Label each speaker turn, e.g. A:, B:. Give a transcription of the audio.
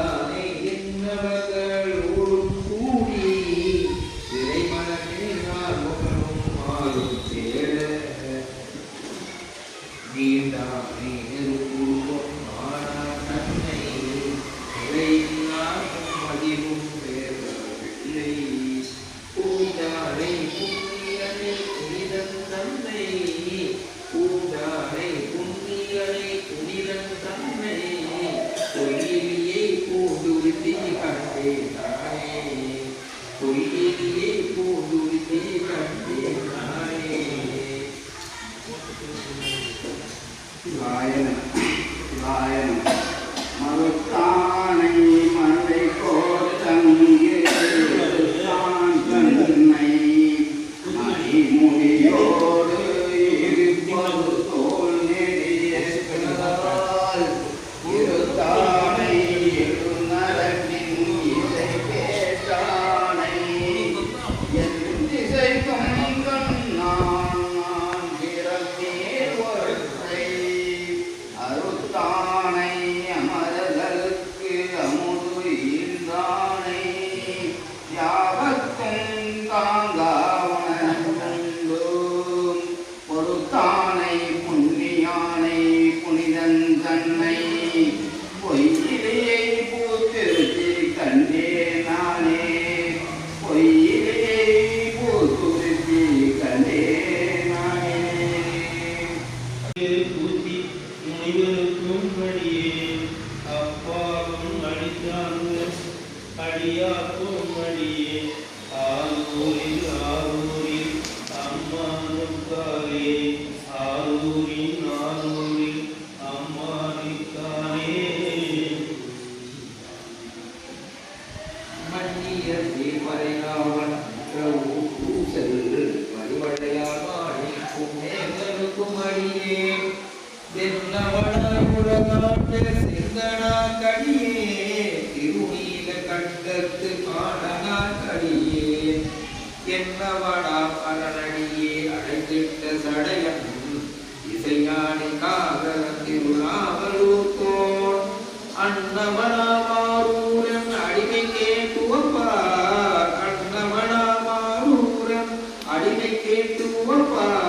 A: Hare शिवाय नमः शिवाय नमः
B: मरुत्ता முனிவருக்கும் அடியே அப்பாவும் அடித்தாங்க. அடியாக்கும் அடியே ஆரூரில் ஆரூரில் அம்மா நுக்காரே ஆரூரின் ஆரூரில் அம்மா நிற்காரே
C: மன்னிய தேவரையாவன் பூசல் வடிவடையாமாடி புண்ணேகனுக்கும் அடியே. என்னவடா பரணடியே அழைத்திட்ட சடையன் இசையானி காகத்திருளாவலூர்கோன் அன்னமனாமாரூரன் அடிமைக்கே துவப்பார் அன்னமனாமாரூரன் அடிமைக்கே துவப்பார்